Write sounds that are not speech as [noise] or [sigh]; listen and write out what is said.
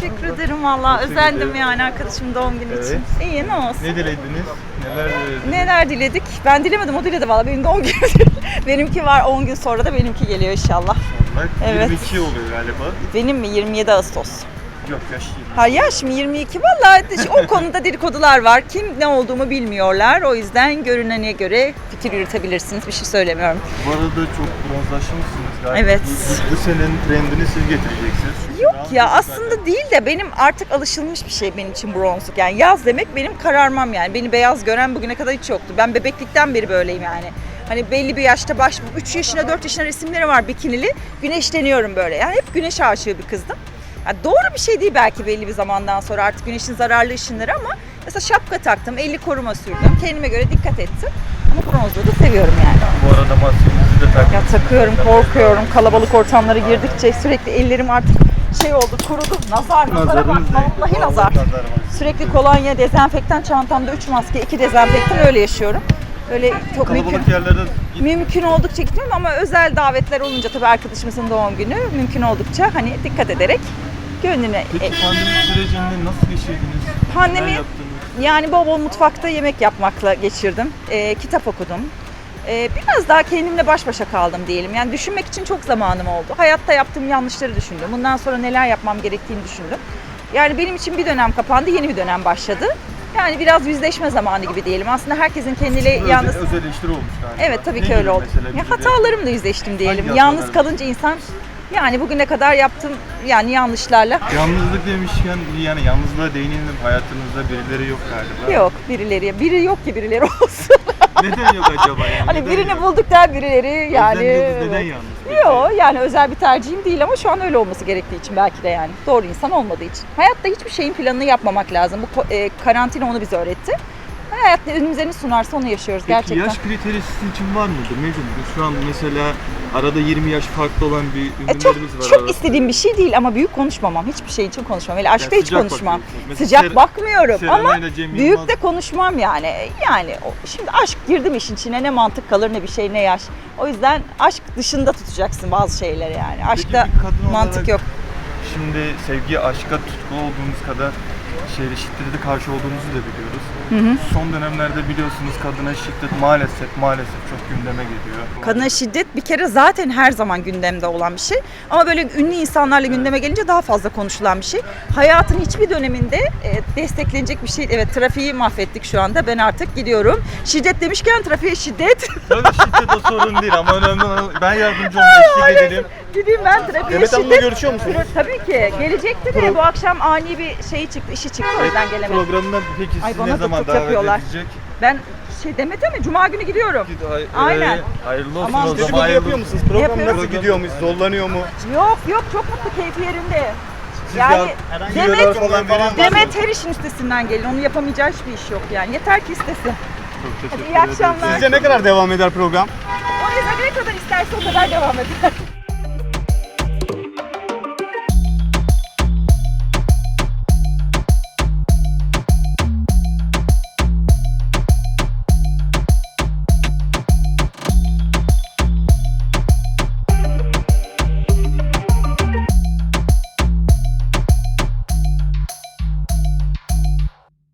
Teşekkür ederim valla. Teşekkür Özendim ederim. yani arkadaşımın doğum günü Evet. için. İyi ne olsun. Ne dilediniz? Neler dilediniz? Neler diledik? Ben dilemedim, o diledi valla. Benim doğum günüm. [laughs] benimki var 10 gün sonra da benimki geliyor inşallah. Bak, Evet. 22 oluyor galiba. Benim mi? 27 Ağustos. Yok yaş değil. Ha yaş mı 22? Valla o [laughs] konuda dedikodular var. Kim ne olduğumu bilmiyorlar. O yüzden görünene göre fikir yürütebilirsiniz. Bir şey söylemiyorum. Bu arada çok bronzlaşmışsınız galiba. Evet. Bu, bu senenin trendini siz getireceksiniz. Yok ya zaten- aslında değil de benim artık alışılmış bir şey benim için bronzluk. Yani yaz demek benim kararmam yani. Beni beyaz gören bugüne kadar hiç yoktu. Ben bebeklikten beri böyleyim yani. Hani belli bir yaşta baş 3 yaşına 4 yaşına resimleri var bikinili. Güneşleniyorum böyle. Yani hep güneş aşığı bir kızdım. Yani doğru bir şey değil belki belli bir zamandan sonra artık güneşin zararlı ışınları ama mesela şapka taktım, elli koruma sürdüm. Kendime göre dikkat ettim. Ama bronzluğu da seviyorum yani. Bu arada maskenizi de takın. Ya takıyorum, korkuyorum. Kalabalık ortamlara girdikçe sürekli ellerim artık şey oldu, kurudu. Nazar, nazara bak. Vallahi nazar. Sürekli kolonya, dezenfektan, çantamda 3 maske, 2 dezenfektan öyle yaşıyorum. Böyle çok mümkün, Kalabalık yerlerde git- mümkün oldukça gitmiyorum ama özel davetler olunca tabii arkadaşımızın doğum günü mümkün oldukça hani dikkat ederek gönlüne Peki e, pandemi sürecinde nasıl geçirdiniz? Pandemi- Neler yaptınız? Yani bol bol mutfakta yemek yapmakla geçirdim. Ee, kitap okudum. Ee, biraz daha kendimle baş başa kaldım diyelim. Yani düşünmek için çok zamanım oldu. Hayatta yaptığım yanlışları düşündüm. Bundan sonra neler yapmam gerektiğini düşündüm. Yani benim için bir dönem kapandı, yeni bir dönem başladı. Yani biraz yüzleşme zamanı gibi diyelim. Aslında herkesin kendiyle Özel- yalnız... Özel eleştiri olmuş galiba. Evet tabii Ne ki öyle oldu. Ya hatalarımla yüzleştim diyelim. Hangi Yalnız kalınca insan yani bugüne kadar yaptığım yani yanlışlarla Yalnızlık demişken yani yalnızlığa değinelim hayatınızda birileri yok galiba. yok birileri. Biri yok ki birileri olsun. Neden yok acaba yani? [laughs] Hani Neden birini yok? bulduk der birileri yani. Özlem neden yalnız? Yok yani özel bir tercihim değil ama şu an öyle olması gerektiği için belki de yani. Doğru insan olmadığı için. Hayatta hiçbir şeyin planını yapmamak lazım. Bu e, karantina onu bize öğretti. Hayat önümüze sunarsa onu yaşıyoruz Peki gerçekten. yaş kriteri sizin için var mıdır? Mevcut mu? Şu an mesela arada 20 yaş farklı olan bir E, çok ürünlerimiz var. çok arada. istediğim bir şey değil ama büyük konuşmamam. Hiçbir şey için konuşmam. Öyle aşkta hiç sıcak konuşmam. bakıyorsunuz. Mesela Sıcak Ser- bakmıyorum Serenay ama Cem büyük Yılmaz- de konuşmam yani. Yani o- şimdi aşk girdim işin içine ne mantık kalır ne bir şey ne yaş. O yüzden aşk dışında tutacaksın bazı şeyleri yani. Aşkta bir kadın mantık olarak- yok. Şimdi sevgi, aşka tutkulu olduğumuz kadar şeyle şiddete de karşı olduğumuzu da biliyoruz. Son dönemlerde biliyorsunuz kadına şiddet maalesef maalesef çok gündeme geliyor. Kadına şiddet bir kere zaten her zaman gündemde olan bir şey. Ama böyle ünlü insanlarla gündeme gelince daha fazla konuşulan bir şey. Hayatın hiçbir döneminde e, desteklenecek bir şey. Evet trafiği mahvettik şu anda. Ben artık gidiyorum. Şiddet demişken trafiğe şiddet. Tabii şiddet o sorun değil ama önemli olan ben yardımcı olmaya eşlik edelim. Gideyim ben trafiğe Demet Hanım'la şiddet. görüşüyor musunuz? Tabii ki. Gelecekti de bu akşam ani bir şey çıktı, işi çıktı o yüzden gelemedim. Programdan peki Ay, bana ne da zaman çok davet yapıyorlar. edilecek? Ben şey Demet'e mi? Cuma günü gidiyorum. Hay- Aynen. e, hayırlı olsun Aman o zaman. Hayırlı yapıyor olsun. musunuz? Program Yapıyorum. nasıl gidiyormuş? Zorlanıyor mu? Yok yok çok mutlu keyfi yerinde. Siz Yani ya- herhangi Demet, videolar falan veriyor musunuz? Demet her işin üstesinden gelin. Onun yapamayacağı hiçbir iş yok yani. Yeter ki istesin. Çok teşekkür iyi ederim. akşamlar. Sizce ne kadar devam eder program? O yüzden ne kadar isterse o kadar devam eder.